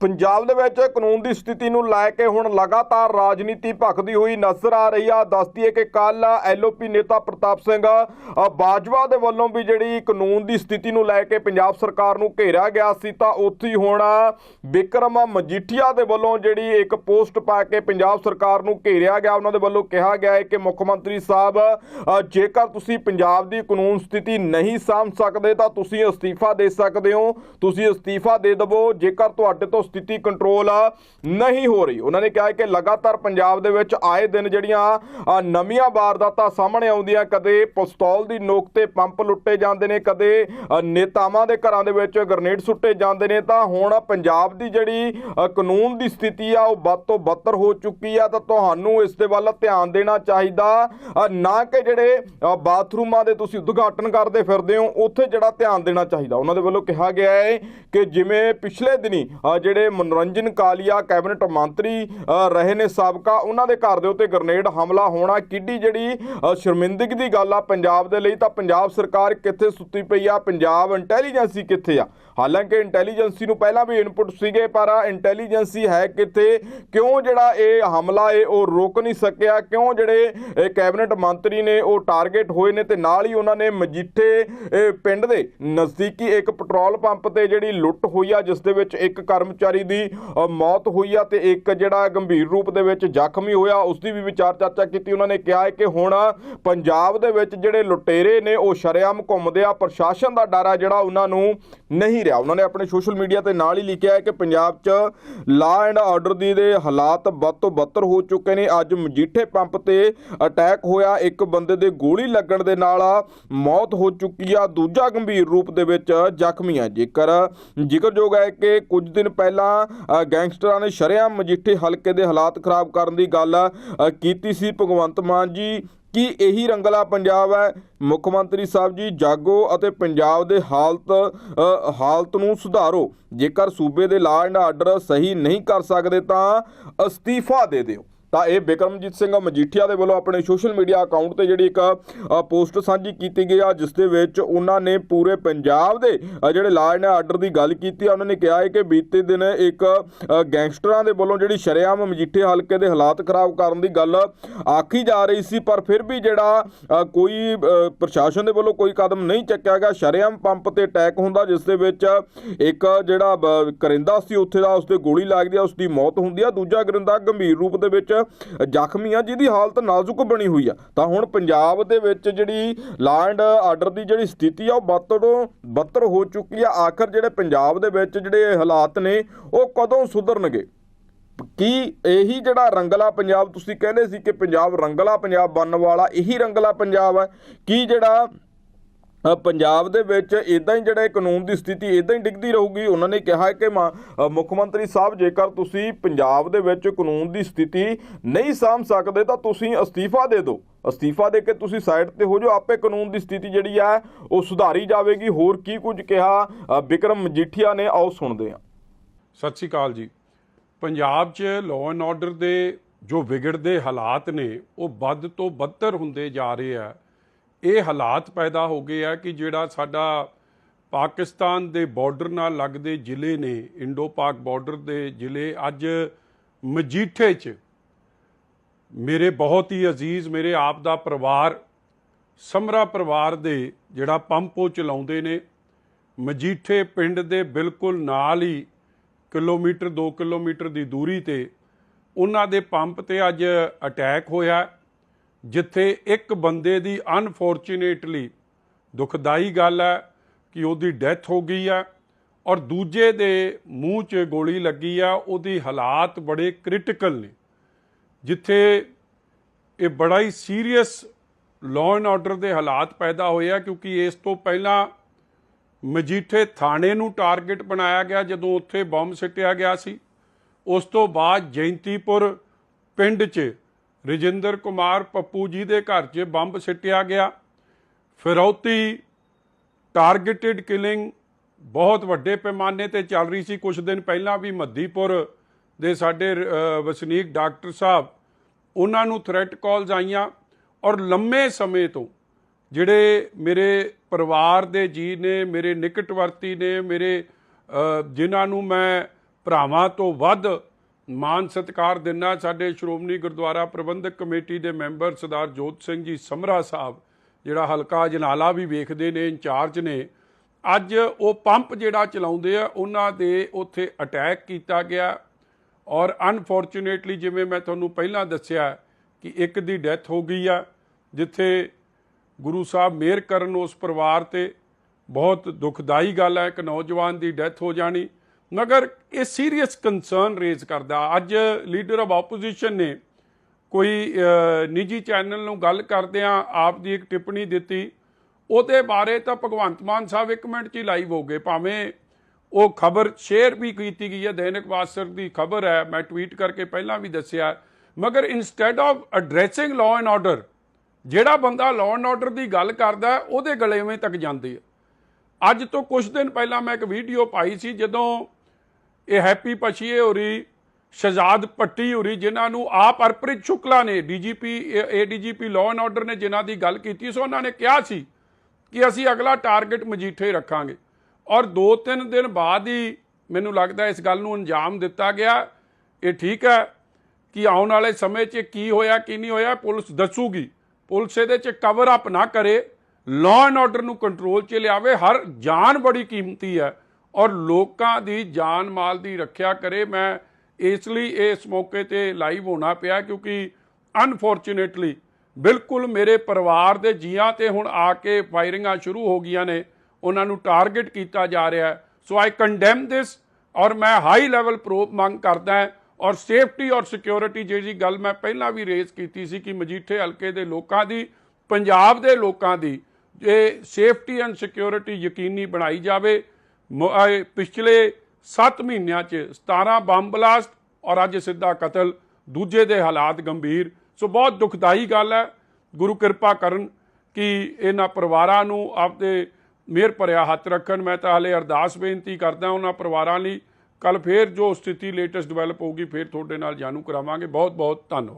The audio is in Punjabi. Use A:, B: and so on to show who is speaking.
A: ਪੰਜਾਬ ਦੇ ਵਿੱਚ ਕਾਨੂੰਨ ਦੀ ਸਥਿਤੀ ਨੂੰ ਲੈ ਕੇ ਹੁਣ ਲਗਾਤਾਰ ਰਾਜਨੀਤੀ ਭਖਦੀ ਹੋਈ ਨਜ਼ਰ ਆ ਰਹੀ ਆ। ਦੱਸਦੀ ਹੈ ਕਿ ਕੱਲ ਐਲਓਪੀ ਨੇਤਾ ਪ੍ਰਤਾਪ ਸਿੰਘ ਬਾਜਵਾ ਦੇ ਵੱਲੋਂ ਵੀ ਜਿਹੜੀ ਕਾਨੂੰਨ ਦੀ ਸਥਿਤੀ ਨੂੰ ਲੈ ਕੇ ਪੰਜਾਬ ਸਰਕਾਰ ਨੂੰ ਘੇਰਿਆ ਗਿਆ ਸੀ, ਤਾਂ ਉੱਥੇ ਹੁਣ ਵਿਕਰਮ ਮਜੀਠੀਆ ਦੇ ਵੱਲੋਂ ਜਿਹੜੀ ਇੱਕ ਪੋਸਟ ਪਾ ਕੇ ਪੰਜਾਬ ਸਰਕਾਰ ਨੂੰ ਘੇਰਿਆ ਗਿਆ। ਉਹਨਾਂ ਦੇ ਵੱਲੋਂ ਕਿਹਾ ਗਿਆ ਹੈ ਕਿ ਮੁੱਖ ਮੰਤਰੀ ਸਾਹਿਬ ਜੇਕਰ ਤੁਸੀਂ ਪੰਜਾਬ ਦੀ ਕਾਨੂੰਨ ਸਥਿਤੀ ਨਹੀਂ ਸਾਂਭ ਸਕਦੇ, ਤਾਂ ਤੁਸੀਂ ਅਸਤੀਫਾ ਦੇ ਸਕਦੇ ਹੋ। ਤੁਸੀਂ ਅਸਤੀਫਾ ਦੇ ਦਿਵੋ। ਜੇਕਰ ਤੁਹਾਡੇ ਤੋਂ ਸਥਿਤੀ ਕੰਟਰੋਲ ਨਹੀਂ ਹੋ ਰਹੀ। ਉਹਨਾਂ ਨੇ ਕਿਹਾ ਕਿ ਲਗਾਤਾਰ ਪੰਜਾਬ ਦੇ ਵਿੱਚ ਆਏ ਦਿਨ ਜਿਹੜੀਆਂ ਨਵੀਆਂ ਵਾਰਦਾਤਾਂ ਸਾਹਮਣੇ ਆਉਂਦੀਆਂ, ਕਦੇ ਪਿਸਤੌਲ ਦੀ ਨੋਕ ਤੇ ਪੰਪ ਲੁੱਟੇ ਜਾਂਦੇ ਨੇ, ਕਦੇ ਨੇਤਾਵਾਂ ਦੇ ਘਰਾਂ ਦੇ ਵਿੱਚ ਗ੍ਰਨੇਡ ਸੁੱਟੇ ਜਾਂਦੇ ਨੇ, ਤਾਂ ਹੁਣ ਪੰਜਾਬ ਦੀ ਜਿਹੜੀ ਕਾਨੂੰਨ ਦੀ ਸਥਿਤੀ ਆ, ਉਹ ਵੱਧ ਤੋਂ ਬੱਤਰ ਹੋ ਚੁੱਕੀ ਆ, ਤਾਂ ਤੁਹਾਨੂੰ ਇਸ ਦੇ ਵੱਲ ਧਿਆਨ ਦੇਣਾ ਚਾਹੀਦਾ। ਨਾ ਕਿ ਜਿਹੜੇ ਬਾਥਰੂਮਾਂ ਦੇ ਤੁਸੀਂ ਉਦਘਾਟਨ ਕਰਦੇ ਫਿਰਦੇ ਹੋ, ਉੱਥੇ ਜਿਹੜਾ ਧਿਆਨ ਦੇਣਾ ਚਾਹੀਦਾ। ਉਹਨਾਂ ਦੇ ਵੱਲੋਂ ਕਿਹਾ ਗਿਆ ਹੈ ਕਿ ਜਿਵੇਂ ਪਿਛਲੇ ਦਿਨੀ ਜਿਹੜੇ ਜਿਹੜੇ ਮਨੋਰੰਜਨ ਕਾਲੀਆ ਕੈਬਨਿਟ ਮੰਤਰੀ ਰਹੇ ਨੇ ਸਾਬਕਾ, ਉਹਨਾਂ ਦੇ ਘਰ ਦੇ ਉੱਤੇ ਗ੍ਰਨੇਡ ਹਮਲਾ ਹੋਣਾ ਕਿੱਡੀ ਜਿਹੜੀ ਸ਼ਰਮਿੰਦਗੀ ਦੀ ਗੱਲ ਆ ਪੰਜਾਬ ਦੇ ਲਈ। ਤਾਂ ਪੰਜਾਬ ਸਰਕਾਰ ਕਿੱਥੇ ਸੁੱਤੀ ਪਈ ਆ? ਪੰਜਾਬ ਇੰਟੈਲੀਜੈਂਸੀ ਕਿੱਥੇ ਆ? ਹਾਲਾਂਕਿ ਇੰਟੈਲੀਜੈਂਸੀ ਨੂੰ ਪਹਿਲਾਂ ਵੀ ਇਨਪੁਟ ਸੀਗੇ, ਪਰ ਇੰਟੈਲੀਜੈਂਸੀ ਹੈ ਕਿੱਥੇ? ਕਿਉਂ ਜਿਹੜਾ ਇਹ ਹਮਲਾ ਏ, ਉਹ ਰੋਕ ਨਹੀਂ ਸਕਿਆ? ਕਿਉਂ ਜਿਹੜੇ ਇਹ ਕੈਬਨਿਟ ਮੰਤਰੀ ਨੇ ਉਹ ਟਾਰਗੇਟ ਹੋਏ ਨੇ ਤੇ ਨਾਲ ਹੀ ਉਹਨਾਂ ਨੇ ਮਜੀਠੇ ਪਿੰਡ ਦੇ ਨਜ਼ਦੀਕੀ ਇੱਕ ਪੈਟਰੋਲ ਪੰਪ ਤੇ ਜਿਹੜੀ ਲੁੱਟ ਹੋਈ ਆ, ਜਿਸ ਦੇ ਵਿੱਚ ਇੱਕ ਕਰਮਚਾਰੀ ਦੀ ਮੌਤ ਹੋਈ ਆ ਤੇ ਇੱਕ ਜਿਹੜਾ ਗੰਭੀਰ ਰੂਪ ਦੇ ਵਿੱਚ ਜ਼ਖਮੀ ਹੋਇਆ ਉਸ ਦੀ ਵੀ ਵਿਚਾਰ ਚਰਚਾ ਕੀਤੀ ਉਹਨਾਂ ਨੇ, ਕਿਹਾ ਹੈ ਕਿ ਹੁਣ ਪੰਜਾਬ ਦੇ ਵਿੱਚ ਜਿਹੜੇ ਲੁਟੇਰੇ ਨੇ, ਉਹ ਸ਼ਰੇਆਮ ਘੁੰਮਦੇ ਆ, ਪ੍ਰਸ਼ਾਸਨ ਦਾ ਡਰ ਆ ਜਿਹੜਾ ਉਹਨਾਂ ਨੂੰ ਨਹੀਂ ਰਿਹਾ। ਉਹਨਾਂ ਨੇ ਆਪਣੇ ਸੋਸ਼ਲ ਮੀਡੀਆ ਤੇ ਨਾਲ ਹੀ ਲਿਖਿਆ ਹੈ ਕਿ ਪੰਜਾਬ 'ਚ ਲਾ ਐਂਡ ਆਰਡਰ ਦੀ ਦੇ ਹਾਲਾਤ ਵੱਧ ਤੋਂ ਬੱਤਰ ਹੋ ਚੁੱਕੇ ਨੇ। ਅੱਜ ਮਜੀਠੇ ਪੰਪ ਤੇ ਅਟੈਕ ਹੋਇਆ, ਇੱਕ ਬੰਦੇ ਦੇ ਗੋਲੀ ਲੱਗਣ ਦੇ ਨਾਲ ਮੌਤ ਹੋ ਚੁੱਕੀ ਆ, ਦੂਜਾ ਗੰਭੀਰ ਰੂਪ ਦੇ ਵਿੱਚ ਜ਼ਖਮੀ ਆ। ਜੇਕਰ ਜ਼ਿਕਰਯੋਗ ਹੈ ਕਿ ਕੁਝ ਦਿਨ ਪਹਿਲਾਂ ਅ, ਗੈਂਗਸਟਰਾਂ ਨੇ ਸ਼ਰੇਆਮ ਮਜੀਠੇ ਹਲਕੇ ਦੇ ਹਾਲਾਤ ਖਰਾਬ ਕਰਨ ਦੀ ਗੱਲ ਕੀਤੀ ਸੀ। ਭਗਵੰਤ ਮਾਨ ਜੀ ਕੀ ਇਹੀ ਰੰਗਲਾ ਪੰਜਾਬ ਹੈ? ਮੁੱਖ ਮੰਤਰੀ ਸਾਹਿਬ ਜੀ ਜਾਗੋ ਅਤੇ ਪੰਜਾਬ ਦੇ ਹਾਲਤ ਹਾਲਤ ਨੂੰ ਸੁਧਾਰੋ। ਜੇਕਰ ਸੂਬੇ ਦੇ ਲਾਅ ਐਂਡ ਆਰਡਰ ਸਹੀ ਨਹੀਂ ਕਰ ਸਕਦੇ ਤਾਂ ਅਸਤੀਫਾ ਦੇ ਦਿਓ। ਤਾਂ ਇਹ ਬਿਕਰਮਜੀਤ ਸਿੰਘ ਮਜੀਠੀਆ ਦੇ ਵੱਲੋਂ ਆਪਣੇ ਸੋਸ਼ਲ ਮੀਡੀਆ ਅਕਾਊਂਟ ਤੇ ਜਿਹੜੀ ਇੱਕ ਪੋਸਟ ਸਾਂਝੀ ਕੀਤੀ ਗਈ ਆ, ਜਿਸ ਦੇ ਵਿੱਚ ਉਹਨਾਂ ਨੇ ਪੂਰੇ ਪੰਜਾਬ ਦੇ ਜਿਹੜੇ ਲਾਅ ਐਂਡ ਆਰਡਰ ਦੀ ਗੱਲ ਕੀਤੀ ਆ, ਉਹਨਾਂ ਨੇ ਕਿਹਾ ਹੈ ਕਿ ਬੀਤੇ ਦਿਨ ਇੱਕ ਗੈਂਗਸਟਰਾਂ ਦੇ ਵੱਲੋਂ ਜਿਹੜੀ ਸ਼ਰੇਆਮ ਮਜੀਠੇ ਹਲਕੇ ਦੇ ਹਾਲਾਤ ਖਰਾਬ ਕਰਨ ਦੀ ਗੱਲ ਆਖੀ ਜਾ ਰਹੀ ਸੀ, ਪਰ ਫਿਰ ਵੀ ਜਿਹੜਾ ਕੋਈ ਪ੍ਰਸ਼ਾਸਨ ਦੇ ਵੱਲੋਂ ਕੋਈ ਕਦਮ ਨਹੀਂ ਚੱਕਿਆ ਗਿਆ, ਸ਼ਰੇਆਮ ਪੰਪ ਤੇ ਅਟੈਕ ਹੁੰਦਾ, ਜਿਸ ਦੇ ਵਿੱਚ ਇੱਕ ਜਿਹੜਾ ਕਰਿੰਦਾ ਸੀ, ਉੱਥੇ ਦਾ ਉਸ 'ਤੇ ਗੋਲੀ ਲੱਗਦੀ ਆ ਉਸ ਦੀ ਮੌਤ ਹੁੰਦੀ ਆ, ਦੂਜਾ ਕਰਿੰਦਾ ਗੰਭੀਰ ਰੂਪ ਦੇ ਵਿੱਚ ਜ਼ਖਮੀ ਆ, ਜਿਹਦੀ ਹਾਲਤ ਨਾਜ਼ੁਕ ਬਣੀ ਹੋਈ ਆ। ਤਾਂ ਹੁਣ ਪੰਜਾਬ ਦੇ ਵਿੱਚ ਜਿਹੜੀ ਲੈਂਡ ਆਰਡਰ ਦੀ ਜਿਹੜੀ ਸਥਿਤੀ ਆ, ਉਹ ਬੱਤਰ ਤੋਂ ਬੱਤਰ ਹੋ ਚੁੱਕੀ ਆ। ਆਖਰ ਜਿਹੜੇ ਪੰਜਾਬ ਦੇ ਵਿੱਚ ਜਿਹੜੇ ਹਾਲਾਤ ਨੇ, ਉਹ ਕਦੋਂ ਸੁਧਰਨਗੇ? ਕੀ ਇਹੀ ਜਿਹੜਾ ਰੰਗਲਾ ਪੰਜਾਬ ਤੁਸੀਂ ਕਹਿੰਦੇ ਸੀ ਕਿ ਪੰਜਾਬ ਰੰਗਲਾ ਪੰਜਾਬ ਬਣਨ ਵਾਲਾ, ਇਹੀ ਰੰਗਲਾ ਪੰਜਾਬ ਹੈ ਕੀ ਜਿਹੜਾ ਪੰਜਾਬ ਦੇ ਵਿੱਚ ਇਦਾਂ ਹੀ ਜਿਹੜਾ ਕਾਨੂੰਨ ਦੀ ਸਥਿਤੀ ਇਦਾਂ ਹੀ ਡਿੱਗਦੀ ਰਹੂਗੀ। ਉਹਨਾਂ ਨੇ ਕਿਹਾ ਕਿ ਮਾ- ਮੁੱਖ ਮੰਤਰੀ ਸਾਹਿਬ ਜੇਕਰ ਤੁਸੀਂ ਪੰਜਾਬ ਦੇ ਵਿੱਚ ਕਾਨੂੰਨ ਦੀ ਸਥਿਤੀ ਨਹੀਂ ਸਾਂਭ ਸਕਦੇ ਤਾਂ ਤੁਸੀਂ ਅਸਤੀਫਾ ਦੇ ਦਿਓ। ਅਸਤੀਫਾ ਦੇ ਕੇ ਤੁਸੀਂ ਸਾਈਡ ਤੇ ਹੋ ਜਾਓ। ਆਪੇ ਕਾਨੂੰਨ ਦੀ ਸਥਿਤੀ ਜਿਹੜੀ ਹੈ ਉਹ ਸੁਧਾਰੀ ਜਾਵੇਗੀ। ਹੋਰ ਕੀ ਕੁਝ ਕਿਹਾ ਅ, ਬਿਕਰਮ ਮਜੀਠੀਆ ਨੇ ਆਓ ਸੁਣਦੇ ਹਾਂ।
B: ਸਤਿ ਸ਼੍ਰੀ ਅਕਾਲ ਜੀ। ਪੰਜਾਬ 'ਚ ਲਾਅ ਐਂਡ ਆਰਡਰ ਦੇ ਜੋ ਵਿਗੜਦੇ ਹਾਲਾਤ ਨੇ ਉਹ ਵੱਧ ਤੋਂ ਬੱਤਰ ਹੁੰਦੇ ਜਾ ਰਹੇ ਆ। ਇਹ ਹਾਲਾਤ ਪੈਦਾ ਹੋ ਗਏ ਆ ਕਿ ਜਿਹੜਾ ਸਾਡਾ ਪਾਕਿਸਤਾਨ ਦੇ ਬਾਰਡਰ ਨਾਲ ਲੱਗਦੇ ਜ਼ਿਲ੍ਹੇ ਨੇ ਇੰਡੋ ਪਾਕ ਬਾਰਡਰ ਦੇ ਜ਼ਿਲ੍ਹੇ, ਅੱਜ ਮਜੀਠੇ 'ਚ ਮੇਰੇ ਬਹੁਤ ਹੀ ਅਜ਼ੀਜ਼, ਮੇਰੇ ਆਪ ਦਾ ਪਰਿਵਾਰ, ਸਮਰਾ ਪਰਿਵਾਰ ਦੇ ਜਿਹੜਾ ਪੰਪ ਉਹ ਚਲਾਉਂਦੇ ਨੇ। ਮਜੀਠੇ ਪਿੰਡ ਦੇ ਬਿਲਕੁਲ ਨਾਲ ਹੀ ਕਿਲੋਮੀਟਰ 2 ਕਿਲੋਮੀਟਰ ਦੀ ਦੂਰੀ ਤੇ ਉਹਨਾਂ ਦੇ ਪੰਪ ਤੇ ਅੱਜ ਅਟੈਕ ਹੋਇਆ। ਜਿੱਥੇ ਇੱਕ ਬੰਦੇ ਦੀ ਅਨਫੋਰਚੂਨੇਟਲੀ ਦੁਖਦਾਈ ਗੱਲ ਹੈ ਕਿ ਉਹਦੀ ਡੈਥ ਹੋ ਗਈ ਹੈ ਔਰ ਦੂਜੇ ਦੇ ਮੂੰਹ 'ਚ ਗੋਲੀ ਲੱਗੀ ਆ, ਉਹਦੀ ਹਾਲਾਤ ਬੜੇ ਕ੍ਰਿਟੀਕਲ ਨੇ। ਜਿੱਥੇ ਇਹ ਬੜਾ ਹੀ ਸੀਰੀਅਸ ਲਾਅ ਐਂਡ ਆਰਡਰ ਦੇ ਹਾਲਾਤ ਪੈਦਾ ਹੋਏ ਆ, ਕਿਉਂਕਿ ਇਸ ਤੋਂ ਪਹਿਲਾਂ ਮਜੀਠੇ ਥਾਣੇ ਨੂੰ ਟਾਰਗੇਟ ਬਣਾਇਆ ਗਿਆ ਜਦੋਂ ਉੱਥੇ ਬੰਬ ਸਿੱਟਿਆ ਗਿਆ ਸੀ। ਉਸ ਤੋਂ ਬਾਅਦ ਜੈਂਤੀਪੁਰ ਪਿੰਡ 'ਚ ਰਜਿੰਦਰ ਕੁਮਾਰ ਪੱਪੂ ਜੀ ਦੇ ਘਰ 'ਚ ਬੰਬ ਸਿੱਟਿਆ ਗਿਆ। ਫਿਰੌਤੀ ਟਾਰਗੇਟਿਡ ਕਿਲਿੰਗ ਬਹੁਤ ਵੱਡੇ ਪੈਮਾਨੇ ਤੇ ਚੱਲ ਰਹੀ ਸੀ। ਕੁਝ ਦਿਨ ਪਹਿਲਾਂ ਵੀ ਮੱਧੀਪੁਰ ਦੇ ਸਾਡੇ ਵਸਨੀਕ ਡਾਕਟਰ ਸਾਹਿਬ ਉਹਨਾਂ ਨੂੰ ਥ੍ਰੈਟ ਕਾਲਸ ਆਈਆਂ ਔਰ ਲੰਮੇ ਸਮੇਂ ਤੋਂ ਜਿਹੜੇ ਮੇਰੇ ਪਰਿਵਾਰ ਦੇ ਜੀ ਨੇ, ਮੇਰੇ ਨਿਕਟਵਰਤੀ ਨੇ, ਮੇਰੇ ਜਿਨ੍ਹਾਂ ਨੂੰ ਮੈਂ ਭਰਾਵਾਂ ਤੋਂ ਵੱਧ ਮਾਨ ਸਤਿਕਾਰ ਦਿੰਨਾ ਸਾਡੇ ਸ਼੍ਰੋਮਣੀ ਗੁਰਦੁਆਰਾ ਪ੍ਰਬੰਧਕ ਕਮੇਟੀ ਦੇ ਮੈਂਬਰ ਸਰਦਾਰ ਜੋਤ ਸਿੰਘ ਜੀ ਸਮਰਾ ਸਾਹਿਬ, ਜਿਹੜਾ ਹਲਕਾ ਜਨਾਲਾ ਵੀ ਵੇਖਦੇ ਨੇ, ਇੰਚਾਰਜ ਨੇ। ਅੱਜ ਉਹ ਪੰਪ ਜਿਹੜਾ ਚਲਾਉਂਦੇ ਆ, ਉਹਨਾਂ ਦੇ ਉੱਥੇ ਅਟੈਕ ਕੀਤਾ ਗਿਆ। ਔਰ ਅਨਫੋਰਚੂਨੇਟਲੀ ਜਿਵੇਂ ਮੈਂ ਤੁਹਾਨੂੰ ਪਹਿਲਾਂ ਦੱਸਿਆ ਕਿ ਇੱਕ ਦੀ ਡੈਥ ਹੋ ਗਈ ਆ, ਜਿੱਥੇ ਗੁਰੂ ਸਾਹਿਬ ਮਿਹਰ ਕਰਨ ਉਸ ਪਰਿਵਾਰ ਤੇ ਬਹੁਤ ਦੁਖਦਾਈ ਗੱਲ ਹੈ ਇੱਕ ਨੌਜਵਾਨ ਦੀ ਡੈਥ ਹੋ ਜਾਣੀ। ਮਗਰ ਇਹ ਸੀਰੀਅਸ ਕੰਸਰਨ ਰੇਜ਼ ਕਰਦਾ। ਅੱਜ ਲੀਡਰ ਆਫ ਆਪੋਜੀਸ਼ਨ ਨੇ ਕੋਈ ਨਿੱਜੀ ਚੈਨਲ ਨੂੰ ਗੱਲ ਕਰਦਿਆਂ ਆਪ ਦੀ ਇੱਕ ਟਿੱਪਣੀ ਦਿੱਤੀ। ਉਹਦੇ ਬਾਰੇ ਤਾਂ ਭਗਵੰਤ ਮਾਨ ਸਾਹਿਬ ਇੱਕ ਮਿੰਟ 'ਚ ਹੀ ਲਾਈਵ ਹੋ ਗਏ। ਭਾਵੇਂ ਉਹ ਖਬਰ ਸ਼ੇਅਰ ਵੀ ਕੀਤੀ ਗਈ ਹੈ ਦੈਨਿਕ ਵਾਸਰ ਦੀ ਖਬਰ ਹੈ ਮੈਂ ਟਵੀਟ ਕਰਕੇ ਪਹਿਲਾਂ ਵੀ ਦੱਸਿਆ। ਮਗਰ instead of addressing law and order ਜਿਹੜਾ ਬੰਦਾ ਲਾਅ ਐਂਡ ਆਰਡਰ ਦੀ ਗੱਲ ਕਰਦਾ ਹੈ, ਉਹਦੇ ਗਲੇਵੇਂ ਤੱਕ ਜਾਂਦੇ ਆ ਅੱਜ ਤੋਂ ਕੁਝ ਦਿਨ ਪਹਿਲਾਂ ਮੈਂ ਇੱਕ ਵੀਡੀਓ ਪਾਈ ਸੀ ਜਦੋਂ ਇਹ ਹੈਪੀ ਪਛੀਏ ਹੋਰੀ, ਸ਼ਹਜ਼ਾਦ ਪੱਟੀ ਹੋਰੀ, ਜਿਨ੍ਹਾਂ ਨੂੰ ਆਪ ਹਰਪ੍ਰੀਤ ਸ਼ੁਕਲਾ ਨੇ DGP ADGP law and order ਨੇ ਜਿਨ੍ਹਾਂ ਦੀ ਗੱਲ ਕੀਤੀ ਸੋ, ਉਹਨਾਂ ਨੇ ਕਿਹਾ ਸੀ ਕਿ ਅਸੀਂ ਅਗਲਾ ਟਾਰਗੇਟ ਮਜੀਠੇ ਰੱਖਾਂਗੇ। ਔਰ 2-3 ਦਿਨ ਬਾਅਦ ਹੀ ਮੈਨੂੰ ਲੱਗਦਾ ਇਸ ਗੱਲ ਨੂੰ ਅੰਜਾਮ ਦਿੱਤਾ ਗਿਆ। ਇਹ ਠੀਕ ਹੈ ਕਿ ਆਉਣ ਵਾਲੇ ਸਮੇਂ 'ਚ ਕੀ ਹੋਇਆ, ਕੀ ਨਹੀਂ ਹੋਇਆ, ਪੁਲਿਸ ਦੱਸੂਗੀ। ਪੁਲਿਸ ਇਹਦੇ 'ਚ ਕਵਰ ਅਪ ਨਾ ਕਰੇ ਲਾਅ ਐਂਡ ਆਰਡਰ ਨੂੰ ਕੰਟਰੋਲ 'ਚ ਲਿਆਵੇ। ਹਰ ਜਾਨ ਬੜੀ ਕੀਮਤੀ ਹੈ। ਔਰ ਲੋਕਾਂ ਦੀ ਜਾਨ ਮਾਲ ਦੀ ਰੱਖਿਆ ਕਰੇ, ਮੈਂ ਇਸ ਲਈ ਇਸ ਮੌਕੇ ਤੇ ਲਾਈਵ ਹੋਣਾ ਪਿਆ ਕਿਉਂਕਿ ਅਨਫੋਰਚੂਨੇਟਲੀ ਬਿਲਕੁਲ ਮੇਰੇ ਪਰਿਵਾਰ ਦੇ ਜੀਆਂ ਤੇ ਹੁਣ ਆ ਕੇ ਫਾਇਰਿੰਗਾਂ ਸ਼ੁਰੂ ਹੋ ਗਈਆਂ ਨੇ, ਉਹਨਾਂ ਨੂੰ ਟਾਰਗੇਟ ਕੀਤਾ ਜਾ ਰਿਹਾ ਹੈ। ਸੋ ਆਈ ਕੰਡੈਮ ਦਿਸ ਔਰ ਮੈਂ ਹਾਈ ਲੈਵਲ ਪ੍ਰੋਬ ਮੰਗ ਕਰਦਾ ਔਰ ਸੇਫਟੀ ਔਰ ਸਿਕਿਉਰਿਟੀ ਜਿਹੜੀ ਗੱਲ ਮੈਂ ਪਹਿਲਾਂ ਵੀ ਰੇਜ਼ ਕੀਤੀ ਸੀ ਕਿ ਮਜੀਠੇ ਹਲਕੇ ਦੇ ਲੋਕਾਂ ਦੀ, ਪੰਜਾਬ ਦੇ ਲੋਕਾਂ ਦੀ ਇਹ ਸੇਫਟੀ ਐਂਡ ਸਿਕਿਉਰਿਟੀ ਯਕੀਨੀ ਬਣਾਈ ਜਾਵੇ ਪਿਛਲੇ 7 ਮਹੀਨਿਆਂ 'ਚ 17 ਬੰਬ ਬਲਾਸਟ ਔਰ ਅੱਜ ਸਿੱਧਾ ਕਤਲ, ਦੂਜੇ ਦੇ ਹਾਲਾਤ ਗੰਭੀਰ। ਸੋ ਬਹੁਤ ਦੁਖਦਾਈ ਗੱਲ ਹੈ। ਗੁਰੂ ਕਿਰਪਾ ਕਰਨ ਕਿ ਇਹਨਾਂ ਪਰਿਵਾਰਾਂ ਨੂੰ ਆਪਦੇ ਮਿਹਰ ਭਰਿਆ ਹੱਥ ਰੱਖਣ। ਮੈਂ ਤਾਂ ਹਲੇ ਅਰਦਾਸ ਬੇਨਤੀ ਕਰਦਾ ਉਹਨਾਂ ਪਰਿਵਾਰਾਂ ਲਈ ਕੱਲ ਫੇਰ ਜੋ ਸਥਿਤੀ ਲੇਟੈਸਟ ਡਿਵੈਲਪ ਹੋਊਗੀ, ਫੇਰ ਤੁਹਾਡੇ ਨਾਲ ਜਾਣੂ ਕਰਾਵਾਂਗੇ। ਬਹੁਤ ਬਹੁਤ ਧੰਨਵਾਦ।